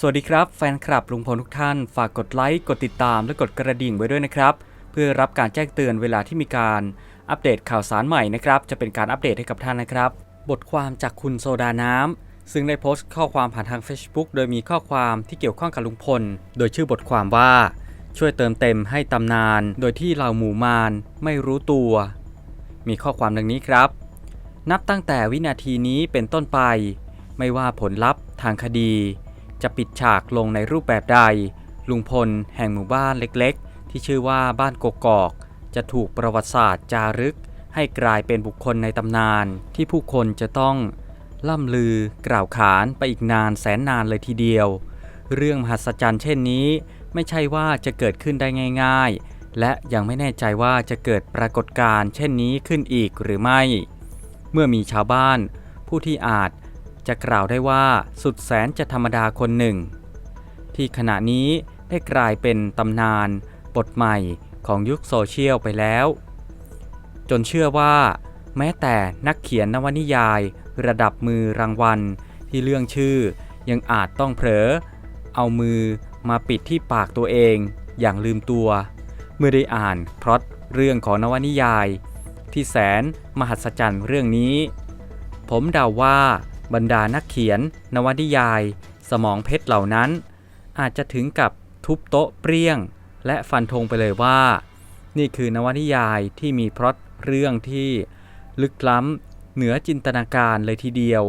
สวัสดีครับแฟนคลับลุงพลทุกท่าน ฝากกดไลค์ กดติดตาม และกดกระดิ่งไว้ด้วยนะครับ เพื่อรับการแจ้งเตือนเวลาที่มีการอัปเดตข่าวสารใหม่นะครับ จะเป็นการอัปเดตให้กับท่านนะครับ บทความจากคุณโซดาน้ำซึ่งได้โพสต์ข้อความผ่านทาง Facebook โดยมีข้อความที่เกี่ยวข้องกับลุงพล โดยชื่อบทความว่า ช่วยเติมเต็มให้ตำนาน โดยที่เหล่าหมู่มารไม่รู้ตัว มีข้อความดังนี้ครับ นับตั้งแต่วินาทีนี้เป็นต้นไป ไม่ว่าผลลัพธ์ทางคดี จะปิดฉากลงในรูปแบบใด ลุงพลแห่งหมู่บ้านเล็กๆ ที่ชื่อว่าบ้านกกอก จะถูกประวัติศาสตร์จารึก ให้กลายเป็นบุคคลในตำนาน ที่ผู้คนจะต้องล่ำลือกล่าวขานไปอีกนานแสนนานเลยทีเดียว เรื่องมหัศจรรย์เช่นนี้ ไม่ใช่ว่าจะเกิดขึ้นได้ง่าย ๆ และยังไม่แน่ใจว่าจะเกิดปรากฏการณ์เช่นนี้ขึ้นอีกหรือไม่ เมื่อมีชาวบ้าน ผู้ที่อาจ จะกล่าวได้ว่าสุดแสนจะธรรมดาคนหนึ่ง ที่ขณะนี้ได้กลายเป็นตำนานบทใหม่ของยุคโซเชียลไปแล้ว จนเชื่อว่า แม้แต่นักเขียนนวนิยาย ระดับมือรางวัล ที่เรื่องชื่อยังอาจต้องเผลอ เอามือมาปิดที่ปากตัวเองอย่างลืมตัว เมื่อได้อ่านพล็อตเรื่องของนวนิยาย ที่แสนมหัศจรรย์เรื่องนี้ ผมเดาว่า บรรดานักเขียน นวนิยาย สมองเพชรเหล่านั้น อาจจะถึงกับทุบโต๊ะเปรี้ยง และฟันธงไปเลยว่า นี่คือนวนิยายที่มีพล็อตเรื่องที่ลึกล้ำเหนือจินตนาการเลยทีเดียว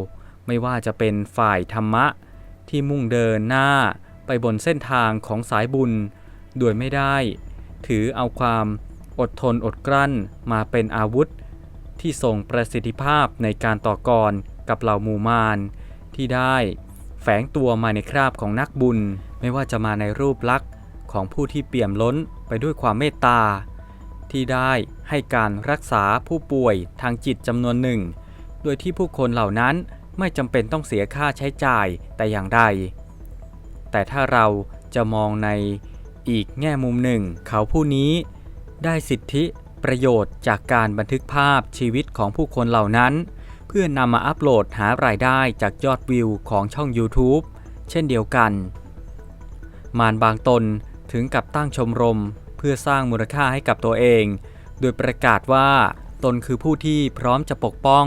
ไม่ว่าจะเป็นฝ่ายธรรมะ ที่มุ่งเดินหน้าไปบนเส้นทางของสายบุญ โดยไม่ได้ ถือเอาความอดทนอดกลั้นมาเป็นอาวุธ ที่ส่งประสิทธิภาพในการต่อกร กับเหล่ามูมารที่ได้แฝงตัวมาในคราบของนักบุญ ไม่ว่าจะมาในรูปลักษณ์ของผู้ที่เปี่ยมล้นไปด้วยความเมตตา ที่ได้ให้การรักษาผู้ป่วยทางจิตจำนวนหนึ่ง โดยที่ผู้คนเหล่านั้นไม่จำเป็นต้องเสียค่าใช้จ่ายแต่อย่างใด แต่ถ้าเราจะมองในอีกแง่มุมหนึ่ง เขาผู้นี้ได้สิทธิประโยชน์จากการบันทึกภาพชีวิตของผู้คนเหล่านั้น เพื่อนำมาอัปโหลดหารายได้จากยอดวิวของช่อง YouTube เช่นเดียวกัน มารบางตนถึงกับตั้งชมรม เพื่อสร้างมูลค่าให้กับตัวเอง โดยประกาศว่าตนคือผู้ที่พร้อมจะปกป้อง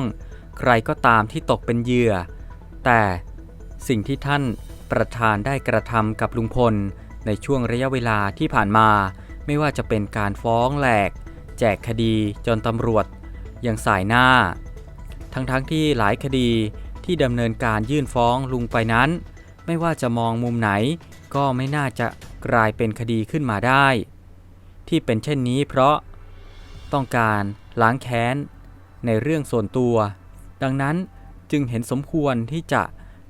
ใครก็ตามที่ตกเป็นเหยื่อ แต่สิ่งที่ท่านประธานได้กระทำกับลุงพล ในช่วงระยะเวลาที่ผ่านมา ไม่ว่าจะเป็นการฟ้องแหลก แจกคดีจนตำรวจ ยังสายหน้า ทั้งๆทที่หลายคดีที่ดำเนินการยื่นฟ้องลุงไปนั้น ไม่ว่าจะมองมุมไหน ก็ไม่น่าจะกลายเป็นคดีขึ้นมาได้ ที่เป็นเช่นนี้เพราะ ต้องการล้างแค้น ในเรื่องส่วนตัว ดังนั้นจึงเห็นสมควรที่จะ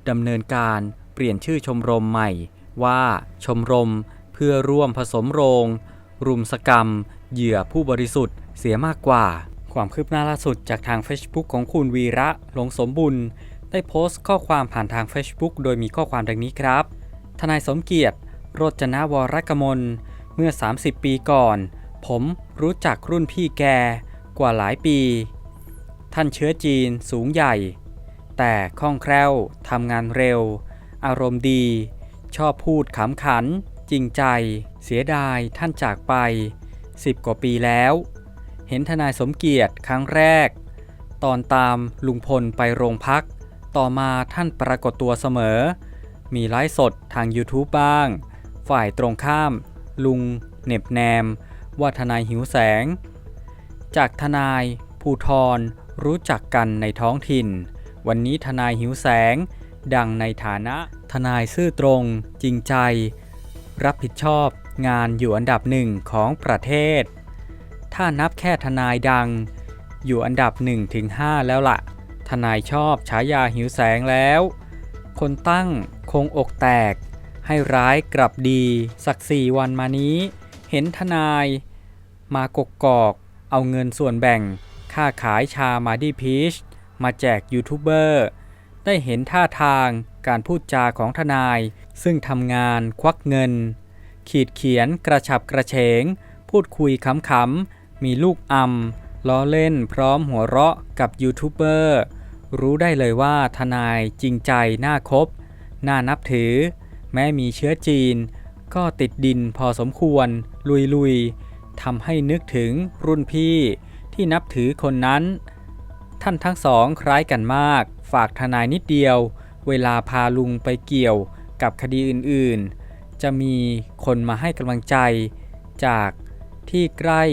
ดำเนินการเปลี่ยนชื่อชมรมใหม่ ว่าชมรมเพื่อร่วมผสมโรง รุมสกรรม เหยื่อผู้บริสุทธิ์เสียมากกว่า ความคืบหน้าล่าสุดจากทาง Facebook ของคุณวีระหลงสมบุญ ได้โพสต์ข้อความผ่านทาง Facebook โดยมีข้อความดังนี้ครับ ทนายสมเกียรติ โรจนวรกมล เมื่อ 30 ปีก่อน ผมรู้จักรุ่นพี่แก กว่าหลายปี ท่านเชื้อจีนสูงใหญ่ แต่คล่องแคล่วทำงานเร็ว อารมณ์ดี ชอบพูดขำขัน จริงใจ เสียดายท่านจากไป 10 กว่าปีแล้ว เห็นทนายสมเกียรติครั้งแรก ตอนตามลุงพลไปโรงพัก ต่อมาท่านปรากฏตัวเสมอ มีไลฟ์สดทาง YouTube บ้าง ฝ่ายตรงข้าม ลุงเหน็บแนม ว่าทนายหิวแสง จากทนายภูทรรู้จักกันในท้องถิ่น วันนี้ทนายหิวแสง ดังในฐานะทนายซื่อตรง จริงใจ รับผิดชอบงานอยู่อันดับหนึ่งของประเทศ ถ้านับแค่ทนายดัง อยู่อันดับ1ถึง5แล้วละ่ะ ทนายชอบฉายาหิวแสงแล้ว คนตั้งคงอกแตก ให้ร้ายกลับดี สักสี่วันมานี้ เห็นทนาย มากกกอก เอาเงินส่วนแบ่ง ค่าขายชามาดีพีชมาแจกยูทูบเบอร์ได้เห็นท่าทางการพูดจาของทนาย ซึ่งทำงานควักเงิน ขีดเขียนกระฉับกระเฉง พูดคุยขำๆ มีลูกอำล้อเล่นพร้อมหัวเราะกับยูทูบเบอร์รู้ได้เลยว่าทนายจริงใจน่าคบ น่านับถือ แม้มีเชื้อจีน ก็ติดดินพอสมควร ลุยๆทำให้นึกถึงรุ่นพี่ที่นับถือคนนั้น ท่านทั้งสองคล้ายกันมาก ฝากทนายนิดเดียว เวลาพาลุงไปเกี่ยวกับคดีอื่นๆ จะมีคนมาให้กำลังใจจากที่ใกล้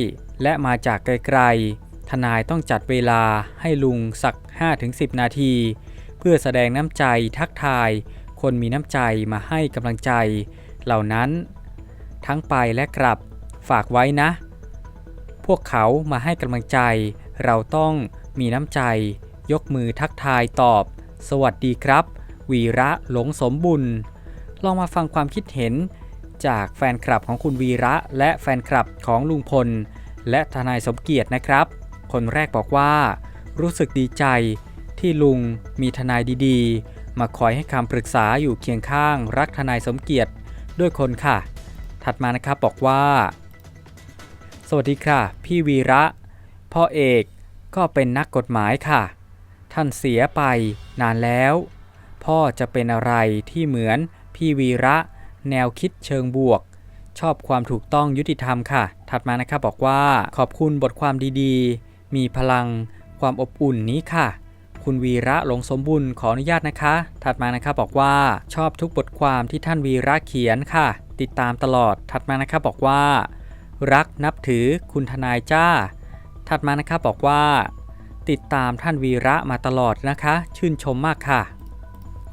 และมาจากไกลๆ ทนายต้องจัดเวลาให้ลุงสัก 5-10 นาที เพื่อแสดงน้ำใจทักทาย คนมีน้ำใจมาให้กำลังใจ เหล่านั้น ทั้งไปและกลับฝากไว้นะ พวกเขามาให้กำลังใจ เราต้องมีน้ำใจ ยกมือทักทายตอบ สวัสดีครับ วีระหลงสมบุญ ลองมาฟังความคิดเห็นจากแฟนคลับของคุณวีระและแฟนคลับของลุงพล และทนายสมเกียรตินะครับ คนแรกบอกว่า รู้สึกดีใจที่ลุงมีทนายดีๆ มาคอยให้คำปรึกษาอยู่เคียงข้าง รักทนายสมเกียรติด้วยคนค่ะ ถัดมานะครับบอกว่า สวัสดีค่ะ พี่วีระ พ่อเอกก็เป็นนักกฎหมายค่ะ ท่านเสียไปนานแล้ว พ่อจะเป็นอะไรที่เหมือนพี่วีระ แนวคิดเชิงบวก ชอบความถูกต้องยุติธรรมค่ะ ถัดมานะครับบอกว่าขอบคุณบทความดีๆ มีพลังความอบอุ่นนี้ค่ะ คุณวีระหลงสมบุญขออนุญาตนะคะ ถัดมานะครับบอกว่าชอบทุกบทความที่ท่านวีระเขียนค่ะ ติดตามตลอด ถัดมานะครับบอกว่า รักนับถือคุณทนายจ้า ถัดมานะครับบอกว่า ติดตามท่านวีระมาตลอดนะคะ ชื่นชมมากค่ะ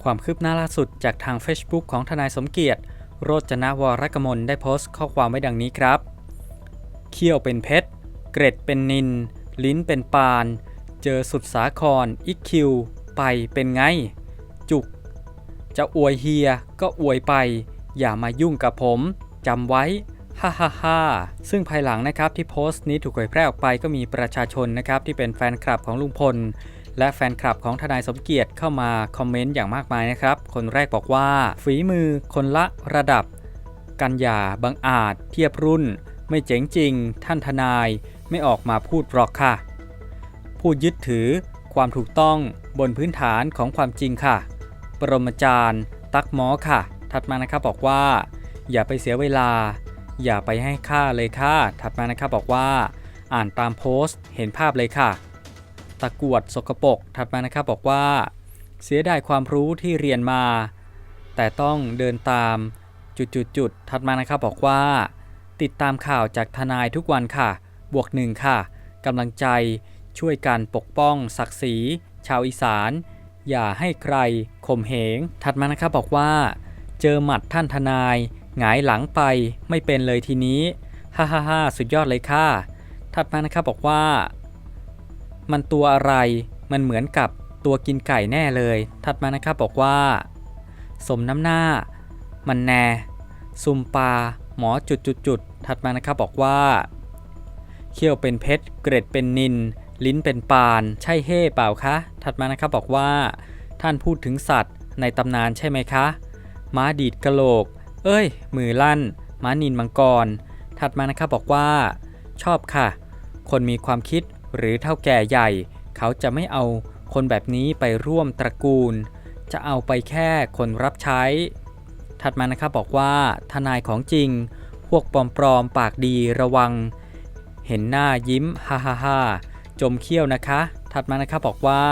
ความคืบหน้าล่าสุดจากทาง Facebook ของทนายสมเกียรติ โรจนวรกมลได้โพสต์ข้อความไว้ดังนี้ครับ เขี้ยวเป็นเพชร เกร็ดเป็นนิน ลิ้นเป็นปาน เจอสุดสาครอิกคิว ไปเป็นไง จุก จะอวยเฮียก็อวยไป อย่ามายุ่งกับผมจำไว้ฮ่าฮ่าฮ่าซึ่งภายหลังนะครับที่โพสต์นี้ถูกเผยแพร่ออกไปก็มีประชาชนนะครับที่เป็นแฟนคลับของลุงพล และแฟนคลับของทนายสมเกียรติเข้ามาคอมเมนต์อย่างมากมายนะครับ คนแรกบอกว่า ฝีมือคนละระดับ กันอย่าบังอาจ เทียบรุ่น ไม่เจ๋งจริง ท่านทนายไม่ออกมาพูดหรอกค่ะ พูดยึดถือความถูกต้องบนพื้นฐานของความจริงค่ะ ปรมาจารย์ ตักหมอค่ะ ถัดมานะครับบอกว่า อย่าไปเสียเวลา อย่าไปให้ค่าเลยค่ะ ถัดมานะครับบอกว่า อ่านตามโพสต์ เห็นภาพเลยค่ะ ตะกวดสกปรกถัดมานะครับบอกว่า เสียดายความรู้ที่เรียนมา แต่ต้องเดินตามจุดๆๆถัดมานะครับบอกว่า ติดตามข่าวจากทนายทุกวันค่ะ บวกหนึ่งค่ะกำลังใจช่วยกันปกป้องศักดิ์ศรีชาวอีสาน อย่าให้ใครข่มเหง ถัดมานะครับบอกว่า เจอหมัดท่านทนายหงายหลังไปไม่เป็นเลยทีนี้ ฮ่าฮ่าฮ่าสุดยอดเลยค่ะ ถัดมานะครับบอกว่า มันตัวอะไร มันเหมือนกับตัวกินไก่แน่เลย ถัดมานะครับบอกว่า สมน้ำหน้า มันแน่ ซุมปลาหมอจุดจุดจุดถัดมานะครับบอกว่า เขี้ยวเป็นเพชร เกร็ดเป็นนิน ลิ้นเป็นปาน ใช่เฮ่เปล่าคะ ถัดมานะครับบอกว่า ท่านพูดถึงสัตว์ในตำนานใช่ไหมคะ ม้าดีดกระโหลก เอ้ย มือลั่น ม้านินมังกร ถัดมานะครับบอกว่า ชอบค่ะ คนมีความคิด หรือเท่าแก่ใหญ่ เขาจะไม่เอาคนแบบนี้ไปร่วมตระกูล จะเอาไปแค่คนรับใช้ ถัดมานะครับบอกว่าทนายของจริง พวกปลอมๆปากดีระวัง เห็นหน้ายิ้มฮ่าฮ่าฮ่าจมเขี้ยวนะคะ ถัดมานะครับบอกว่า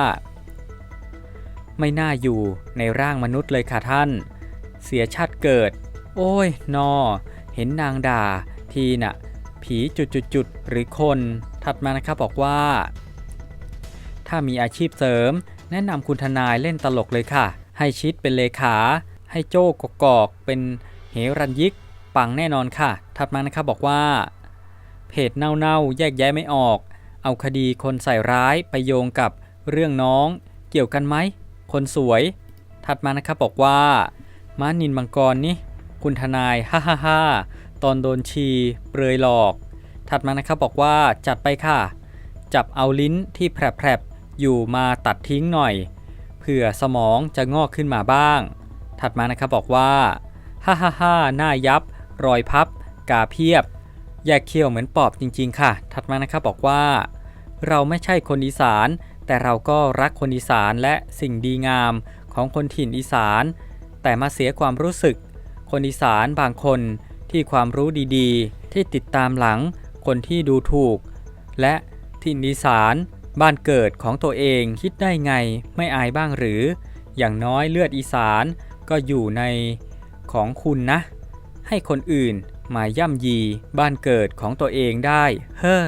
ไม่น่าอยู่ในร่างมนุษย์เลยค่ะท่าน เสียชาติเกิด โอ้ยนอ เห็นนางด่าทีน่ะ ผีจุดๆหรือคน ถัดมานะครับบอกว่า ถ้ามีอาชีพเสริม แนะนำคุณทนายเล่นตลกเลยค่ะ ให้ชิดเป็นเลขา ให้โจ้กกอกเป็นเหรันยิก ปังแน่นอนค่ะ ถัดมานะครับบอกว่า เพจเน่าๆแยกแยะไม่ออก เอาคดีคนใส่ร้ายไปโยงกับเรื่องน้อง เกี่ยวกันไหม คนสวย ถัดมานะครับบอกว่า ม้านินมังกรนี่ คุณทนาย ฮ่าฮ่าฮ่า ตอนโดนชีเปรยหลอก ถัดมานะครับบอกว่าจัดไปค่ะ จับเอาลิ้นที่แผลบๆอยู่มาตัดทิ้งหน่อยเผื่อสมองจะงอกขึ้นมาบ้าง ถัดมานะครับบอกว่าฮ่าฮ่าฮ่าหน้ายับ รอยพับ กาเพียบแยกเขี้ยวเหมือนปอบจริง ๆ ค่ะ ถัดมานะครับบอกว่า เราไม่ใช่คนอีสาน แต่เราก็รักคนอีสานและสิ่งดีงามของคนถิ่นอีสาน แต่มาเสียความรู้สึก คนอีสานบางคน ที่ความรู้ดีๆ ที่ติดตามหลังคนที่ดูถูก และที่นิสานบ้านเกิดของตัวเองคิดได้ไงไม่อายบ้างหรือ อย่างน้อยเลือดอีสานก็อยู่ในของคุณนะ ให้คนอื่นมาย่ำยีบ้านเกิดของตัวเองได้ เฮ้อ